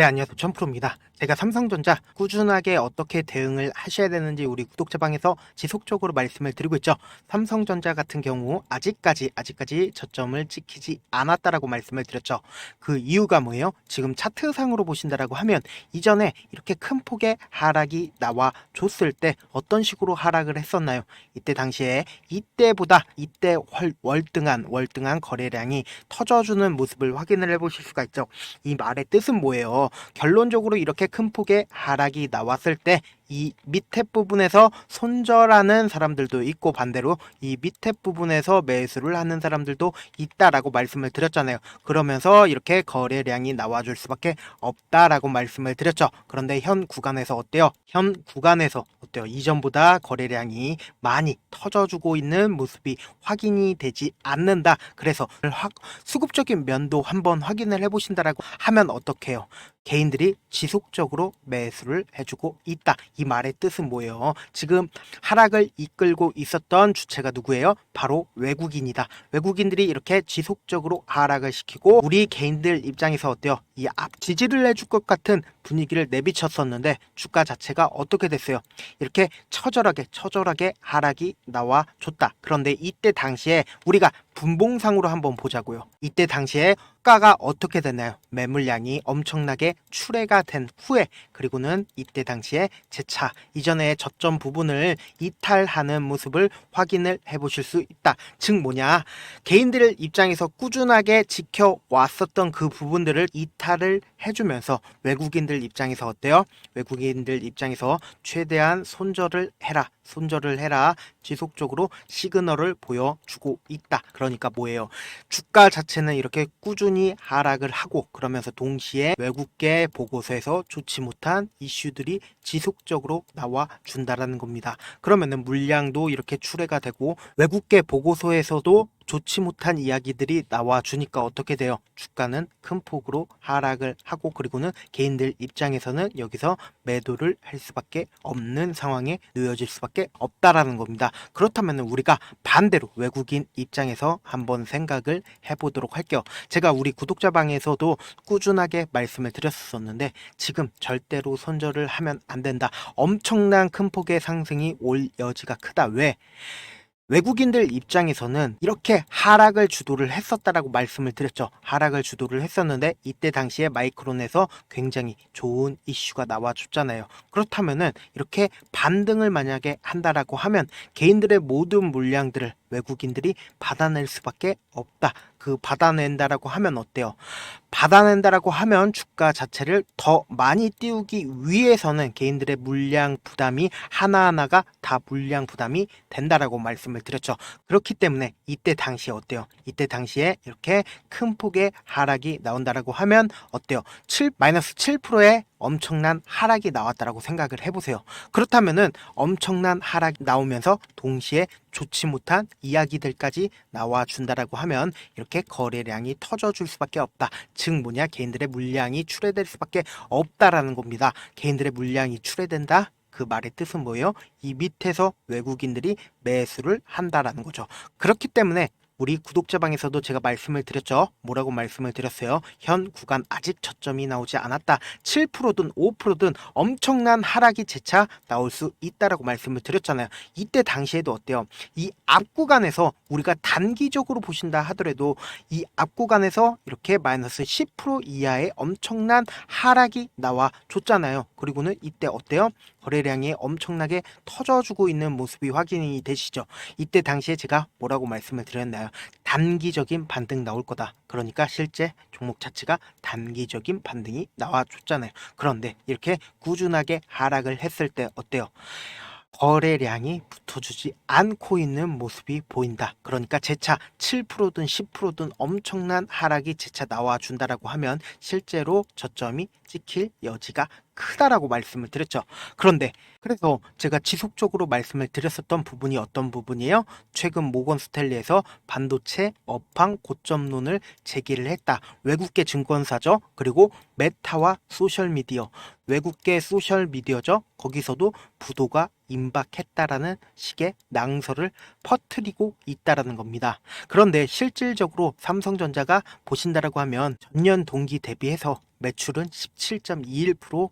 네, 안녕하세요. 천프로입니다. 제가 삼성전자 꾸준하게 어떻게 대응을 하셔야 되는지 우리 구독자방에서 지속적으로 말씀을 드리고 있죠. 삼성전자 같은 경우 아직까지 아직까지 저점을 지키지 않았다라고 말씀을 드렸죠. 그 이유가 뭐예요? 지금 차트상으로 보신다라고 하면 이전에 이렇게 큰 폭의 하락이 나와 줬을 때 어떤 식으로 하락을 했었나요? 이때 당시에 이때보다 이때 월, 월등한 월등한 거래량이 터져주는 모습을 확인을 해보실 수가 있죠. 이 말의 뜻은 뭐예요? 결론적으로 이렇게 큰 폭의 하락이 나왔을 때 이 밑에 부분에서 손절하는 사람들도 있고 반대로 이 밑에 부분에서 매수를 하는 사람들도 있다라고 말씀을 드렸잖아요. 그러면서 이렇게 거래량이 나와줄 수밖에 없다라고 말씀을 드렸죠. 그런데 현 구간에서 어때요? 현 구간에서 어때요? 이전보다 거래량이 많이 터져주고 있는 모습이 확인이 되지 않는다. 그래서 확 수급적인 면도 한번 확인을 해보신다라고 하면 어떡해요? 개인들이 지속적으로 매수를 해주고 있다. 이 말의 뜻은 뭐예요? 지금 하락을 이끌고 있었던 주체가 누구예요? 바로 외국인이다. 외국인들이 이렇게 지속적으로 하락을 시키고 우리 개인들 입장에서 어때요? 이 앞 지지를 해줄 것 같은 분위기를 내비쳤었는데 주가 자체가 어떻게 됐어요? 이렇게 처절하게 처절하게 하락이 나와 줬다. 그런데 이때 당시에 우리가 분봉상으로 한번 보자고요. 이때 당시에 주가가 어떻게 됐나요? 매물량이 엄청나게 출회가 된 후에 그리고는 이때 당시에 재차 이전에 저점 부분을 이탈하는 모습을 확인을 해보실 수 있다. 즉 뭐냐? 개인들 입장에서 꾸준하게 지켜왔었던 그 부분들을 이탈을 해주면서 외국인들 입장에서 어때요? 외국인들 입장에서 최대한 손절을 해라. 손절을 해라. 지속적으로 시그널을 보여주고 있다. 그러니까 뭐예요? 주가 자체는 이렇게 꾸준히 하락을 하고 그러면서 동시에 외국계 보고서에서 좋지 못한 이슈들이 지속적으로 나와 준다라는 겁니다. 그러면은 물량도 이렇게 출회가 되고 외국계 보고서에서도 좋지 못한 이야기들이 나와 주니까 어떻게 돼요? 주가는 큰 폭으로 하락을 하고 그리고는 개인들 입장에서는 여기서 매도를 할 수밖에 없는 상황에 놓여질 수밖에 없다라는 겁니다. 그렇다면 우리가 반대로 외국인 입장에서 한번 생각을 해보도록 할게요. 제가 우리 구독자 방에서도 꾸준하게 말씀을 드렸었는데 지금 절대로 손절을 하면 안 된다. 엄청난 큰 폭의 상승이 올 여지가 크다. 왜? 외국인들 입장에서는 이렇게 하락을 주도를 했었다라고 말씀을 드렸죠. 하락을 주도를 했었는데 이때 당시에 마이크론에서 굉장히 좋은 이슈가 나와줬잖아요. 그렇다면은 이렇게 반등을 만약에 한다라고 하면 개인들의 모든 물량들을 외국인들이 받아낼 수밖에 없다. 그 받아낸다라고 하면 어때요? 받아낸다라고 하면 주가 자체를 더 많이 띄우기 위해서는 개인들의 물량 부담이 하나하나가 다 물량 부담이 된다라고 말씀을 드렸죠. 그렇기 때문에 이때 당시에 어때요? 이때 당시에 이렇게 큰 폭의 하락이 나온다라고 하면 어때요? 7 마이너스 7%의 엄청난 하락이 나왔다라고 생각을 해보세요. 그렇다면은 엄청난 하락이 나오면서 동시에 좋지 못한 이야기들까지 나와 준다라고 하면 이렇게 거래량이 터져줄 수밖에 없다. 즉 뭐냐 개인들의 물량이 출회될 수밖에 없다라는 겁니다. 개인들의 물량이 출회된다. 그 말의 뜻은 뭐예요? 이 밑에서 외국인들이 매수를 한다라는 거죠. 그렇기 때문에 우리 구독자방에서도 제가 말씀을 드렸죠. 뭐라고 말씀을 드렸어요? 현 구간 아직 저점이 나오지 않았다. 7%든 5%든 엄청난 하락이 재차 나올 수 있다라고 말씀을 드렸잖아요. 이때 당시에도 어때요? 이 앞 구간에서 우리가 단기적으로 보신다 하더라도 이 앞 구간에서 이렇게 마이너스 10% 이하의 엄청난 하락이 나와 줬잖아요. 그리고는 이때 어때요? 거래량이 엄청나게 터져주고 있는 모습이 확인이 되시죠. 이때 당시에 제가 뭐라고 말씀을 드렸나요? 단기적인 반등 나올 거다. 그러니까 실제 종목 자체가 단기적인 반등이 나와줬잖아요. 그런데 이렇게 꾸준하게 하락을 했을 때 어때요? 거래량이 붙어주지 않고 있는 모습이 보인다. 그러니까 재차 7%든 10%든 엄청난 하락이 재차 나와준다라고 하면 실제로 저점이 찍힐 여지가 크다라고 말씀을 드렸죠. 그런데 그래서 제가 지속적으로 말씀을 드렸었던 부분이 어떤 부분이에요? 최근 모건 스탠리에서 반도체 업황 고점론을 제기를 했다. 외국계 증권사죠. 그리고 메타와 소셜미디어, 외국계 소셜미디어죠. 거기서도 부도가 임박했다라는 식의 낭설을 퍼뜨리고 있다라는 겁니다. 그런데 실질적으로 삼성전자가 보신다라고 하면 전년 동기 대비해서 매출은 17.21%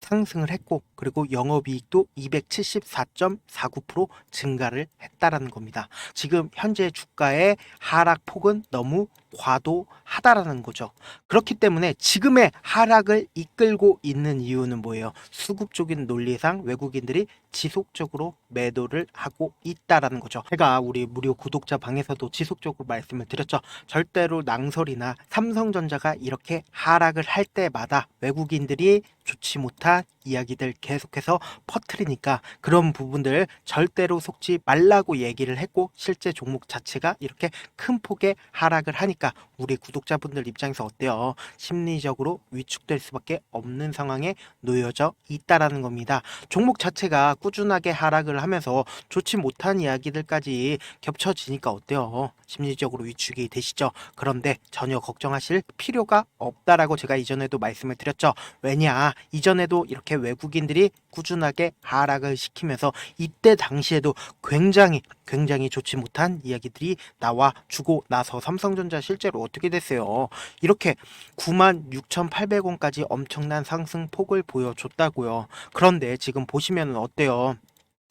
상승을 했고 그리고 영업이익도 274.49% 증가를 했다라는 겁니다. 지금 현재 주가의 하락폭은 너무 과도하다라는 거죠. 그렇기 때문에 지금의 하락을 이끌고 있는 이유는 뭐예요? 수급적인 논리상 외국인들이 지속적으로 매도를 하고 있다라는 거죠. 제가 우리 무료 구독자 방에서도 지속적으로 말씀을 드렸죠. 절대로 낭설이나 삼성전자가 이렇게 하락을 할 때마다 외국인들이 좋지 못한 이야기들 계속해서 퍼트리니까 그런 부분들 절대로 속지 말라고 얘기를 했고 실제 종목 자체가 이렇게 큰 폭의 하락을 하니까 우리 구독자분들 입장에서 어때요? 심리적으로 위축될 수밖에 없는 상황에 놓여져 있다라는 겁니다. 종목 자체가 꾸준하게 하락을 하면서 좋지 못한 이야기들까지 겹쳐지니까 어때요? 심리적으로 위축이 되시죠? 그런데 전혀 걱정하실 필요가 없다라고 제가 이전에도 말씀을 드렸죠. 왜냐? 이전에도 이렇게 외국인들이 꾸준하게 하락을 시키면서 이때 당시에도 굉장히 굉장히 좋지 못한 이야기들이 나와 주고 나서 삼성전자 실제로 어떻게 됐어요? 이렇게 96,800원까지 엄청난 상승폭을 보여줬다고요. 그런데 지금 보시면 어때요?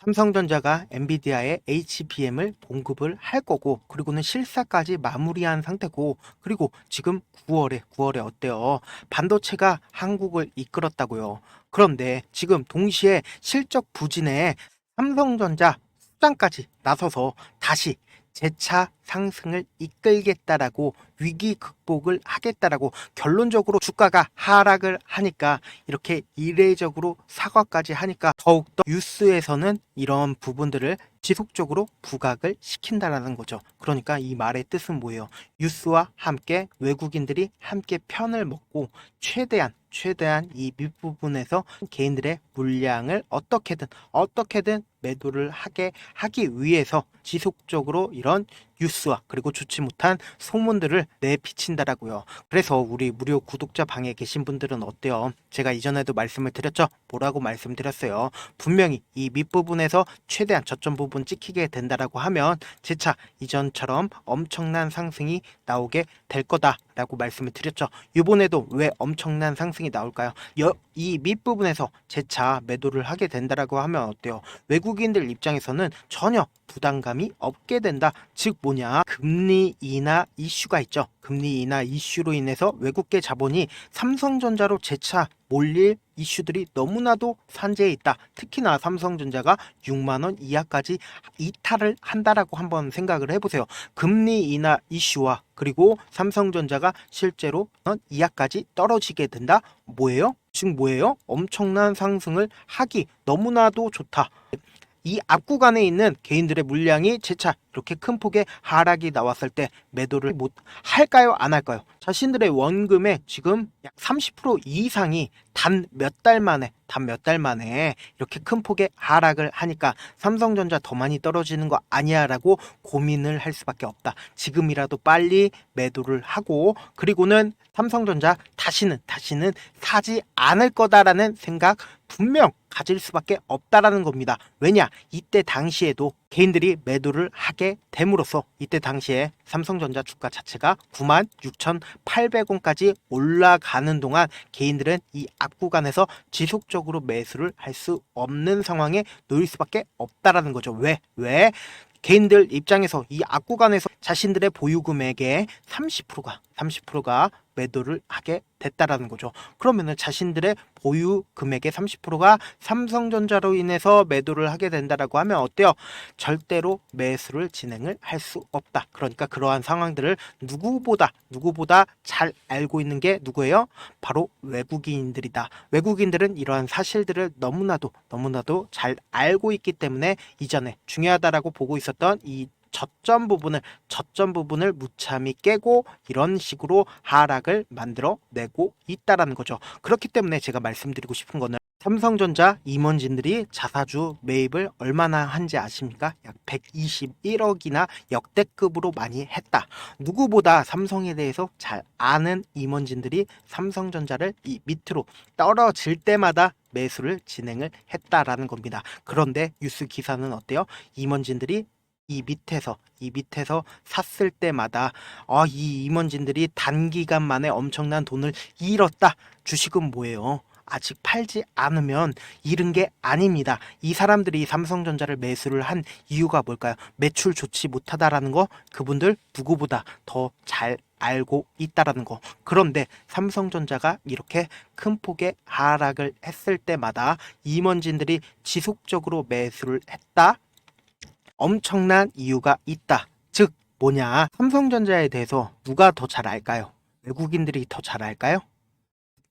삼성전자가 엔비디아의 HBM을 공급을 할 거고 그리고는 실사까지 마무리한 상태고 그리고 지금 9월에 9월에 어때요? 반도체가 한국을 이끌었다고요. 그런데 지금 동시에 실적 부진에 삼성전자 수장까지 나서서 다시 재차 상승을 이끌겠다라고 위기 극복을 하겠다라고 결론적으로 주가가 하락을 하니까 이렇게 이례적으로 사과까지 하니까 더욱더 뉴스에서는 이런 부분들을 지속적으로 부각을 시킨다라는 거죠. 그러니까 이 말의 뜻은 뭐예요? 뉴스와 함께 외국인들이 함께 편을 먹고 최대한 최대한 이 밑부분에서 개인들의 물량을 어떻게든 어떻게든 매도를 하게 하기 위해서 지속적으로 이런 뉴스와 그리고 좋지 못한 소문들을 내비친다라고요. 그래서 우리 무료 구독자 방에 계신 분들은 어때요? 제가 이전에도 말씀을 드렸죠. 뭐라고 말씀드렸어요. 분명히 이 밑부분에서 최대한 저점 부분 찍히게 된다라고 하면 재차 이전처럼 엄청난 상승이 나오게 될 거다라고 말씀을 드렸죠. 이번에도 왜 엄청난 상승이 나올까요? 여, 이 밑부분에서 재차 매도를 하게 된다라고 하면 어때요? 외국인들 입장에서는 전혀 부담감이 없게 된다. 즉 뭐냐? 금리 인하 이슈가 있죠. 금리 인하 이슈로 인해서 외국계 자본이 삼성전자로 재차 몰릴 이슈들이 너무나도 산재해 있다. 특히나 삼성전자가 6만 원 이하까지 이탈을 한다라고 한번 생각을 해보세요. 금리 인하 이슈와 그리고 삼성전자가 실제로 원 이하까지 떨어지게 된다. 뭐예요? 즉 뭐예요? 엄청난 상승을 하기 너무나도 좋다. 이 앞구간에 있는 개인들의 물량이 재차 이렇게 큰 폭의 하락이 나왔을 때 매도를 못 할까요? 안 할까요? 자신들의 원금의 지금 약 30% 이상이 단 몇 달 만에 단 몇 달 만에 이렇게 큰 폭의 하락을 하니까 삼성전자 더 많이 떨어지는 거 아니야라고 고민을 할 수밖에 없다. 지금이라도 빨리 매도를 하고 그리고는 삼성전자 다시는 다시는 사지 않을 거다라는 생각 분명 가질 수밖에 없다라는 겁니다. 왜냐? 이때 당시에도 개인들이 매도를 하게 됨으로써 이때 당시에 삼성전자 주가 자체가 96,800원까지 올라가는 동안 개인들은 이 앞구간에서 지속적으로 매수를 할 수 없는 상황에 놓일 수밖에 없다라는 거죠. 왜? 왜? 개인들 입장에서 이 앞구간에서 자신들의 보유 금액의 30%가 30%가 매도를 하게 됐다라는 거죠. 그러면은 자신들의 보유 금액의 30%가 삼성전자로 인해서 매도를 하게 된다라고 하면 어때요? 절대로 매수를 진행을 할 수 없다. 그러니까 그러한 상황들을 누구보다 누구보다 잘 알고 있는 게 누구예요? 바로 외국인들이다. 외국인들은 이러한 사실들을 너무나도 너무나도 잘 알고 있기 때문에 이전에 중요하다라고 보고 있었던 이 저점 부분을 저점 부분을 무참히 깨고 이런 식으로 하락을 만들어 내고 있다라는 거죠. 그렇기 때문에 제가 말씀드리고 싶은 거는 삼성전자 임원진들이 자사주 매입을 얼마나 한지 아십니까? 약 121억이나 역대급으로 많이 했다. 누구보다 삼성에 대해서 잘 아는 임원진들이 삼성전자를 이 밑으로 떨어질 때마다 매수를 진행을 했다라는 겁니다. 그런데 뉴스 기사는 어때요? 임원진들이 이 밑에서 이 밑에서 샀을 때마다 아, 이 임원진들이 단기간 만에 엄청난 돈을 잃었다. 주식은 뭐예요? 아직 팔지 않으면 잃은 게 아닙니다. 이 사람들이 삼성전자를 매수를 한 이유가 뭘까요? 매출 좋지 못하다라는 거 그분들 누구보다 더 잘 알고 있다라는 거. 그런데 삼성전자가 이렇게 큰 폭의 하락을 했을 때마다 임원진들이 지속적으로 매수를 했다. 엄청난 이유가 있다. 즉 뭐냐? 삼성전자에 대해서 누가 더 잘 알까요? 외국인들이 더 잘 알까요?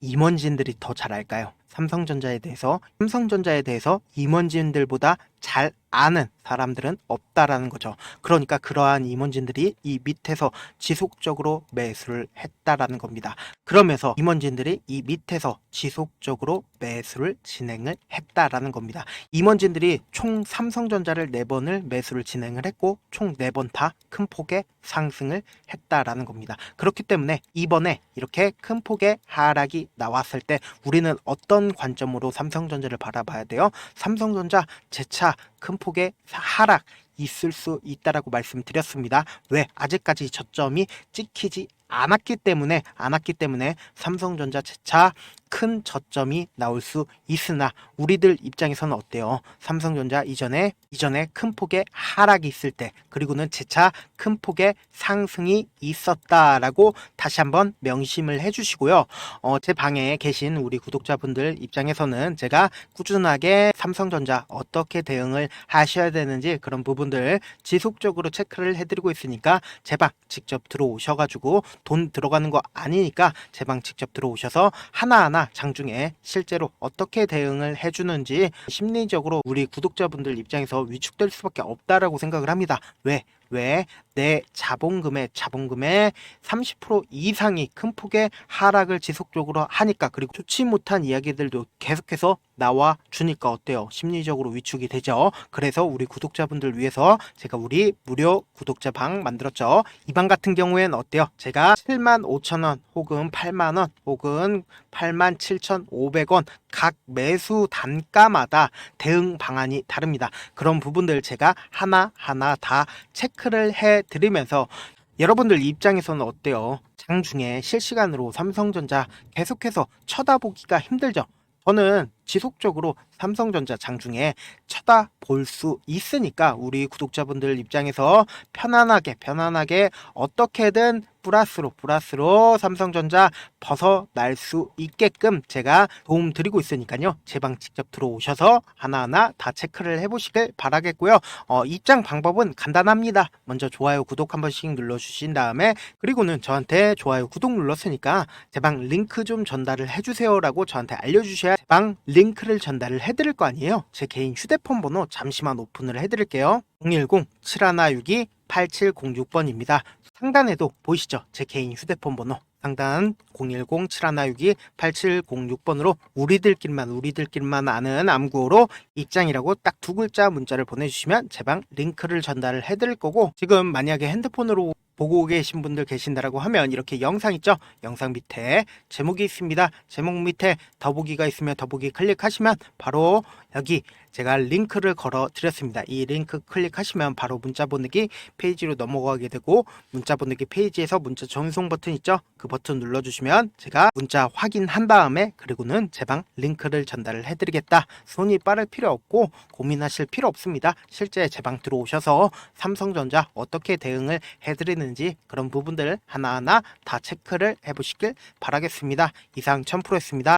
임원진들이 더 잘 알까요? 삼성전자에 대해서 삼성전자에 대해서 임원진들보다 잘 아는 사람들은 없다라는 거죠. 그러니까 그러한 임원진들이 이 밑에서 지속적으로 매수를 했다라는 겁니다. 그러면서 임원진들이 이 밑에서 지속적으로 매수를 진행을 했다라는 겁니다. 임원진들이 총 삼성전자를 4번을 매수를 진행을 했고 총 4번 다 큰 폭의 상승을 했다라는 겁니다. 그렇기 때문에 이번에 이렇게 큰 폭의 하락이 나왔을 때 우리는 어떤 관점으로 삼성전자를 바라봐야 돼요? 삼성전자 재차 큰 폭의 하락 있을 수 있다라고 말씀드렸습니다. 왜? 아직까지 저점이 찍히지 않았기 때문에 않았기 때문에 삼성전자 재차 큰 저점이 나올 수 있으나 우리들 입장에서는 어때요? 삼성전자 이전에 이전에 큰 폭의 하락이 있을 때 그리고는 재차 큰 폭의 상승이 있었다라고 다시 한번 명심을 해주시고요. 어, 제 방에 계신 우리 구독자분들 입장에서는 제가 꾸준하게 삼성전자 어떻게 대응을 하셔야 되는지 그런 부분들 지속적으로 체크를 해드리고 있으니까 제방 직접 들어오셔가지고 돈 들어가는 거 아니니까 제방 직접 들어오셔서 하나하나 장중에 실제로 어떻게 대응을 해주는지 심리적으로 우리 구독자분들 입장에서 위축될 수밖에 없다라고 생각을 합니다. 왜? 왜 내 자본금의 자본금의 30% 이상이 큰 폭의 하락을 지속적으로 하니까 그리고 좋지 못한 이야기들도 계속해서 나와 주니까 어때요? 심리적으로 위축이 되죠. 그래서 우리 구독자분들 위해서 제가 우리 무료 구독자 방 만들었죠. 이 방 같은 경우에는 어때요? 제가 7만 5천 원 혹은 8만 원 혹은 8만 7천 500원 각 매수 단가마다 대응 방안이 다릅니다. 그런 부분들 제가 하나하나 다 체크를 해 드리면서 여러분들 입장에서는 어때요? 장중에 실시간으로 삼성전자 계속해서 쳐다보기가 힘들죠? 저는 지속적으로 삼성전자 장중에 쳐다볼 수 있으니까 우리 구독자분들 입장에서 편안하게 편안하게 어떻게든 플러스로 플러스로 삼성전자 벗어날 수 있게끔 제가 도움 드리고 있으니까요. 제 방 직접 들어오셔서 하나하나 다 체크를 해보시길 바라겠고요. 어, 입장 방법은 간단합니다. 먼저 좋아요, 구독 한 번씩 눌러주신 다음에 그리고는 저한테 좋아요, 구독 눌렀으니까 제 방 링크 좀 전달을 해주세요라고 저한테 알려주셔야 제 방를 전달을 해드릴 거 아니에요. 제 개인 휴대폰 번호 잠시만 오픈을 해드릴게요. 010-7162-8706번입니다. 상단에도 보이시죠? 제 개인 휴대폰 번호. 상단 010-7162-8706번으로 우리들끼리만 우리들끼리만 아는 암구어로 입장이라고 딱 두 글자 문자를 보내주시면 제 방 링크를 전달을 해드릴 거고 지금 만약에 핸드폰으로 보고 계신 분들 계신다라고 하면 이렇게 영상 있죠? 영상 밑에 제목이 있습니다. 제목 밑에 더보기가 있으면 더보기 클릭하시면 바로 여기 제가 링크를 걸어 드렸습니다. 이 링크 클릭하시면 바로 문자 보내기 페이지로 넘어가게 되고 문자 보내기 페이지에서 문자 전송 버튼 있죠? 그 버튼 눌러주시면 제가 문자 확인한 다음에 그리고는 제방 링크를 전달을 해드리겠다. 손이 빠를 필요 없고 고민하실 필요 없습니다. 실제 제방 들어오셔서 삼성전자 어떻게 대응을 해드리는지 그런 부분들 하나하나 다 체크를 해보시길 바라겠습니다. 이상 천프로였습니다.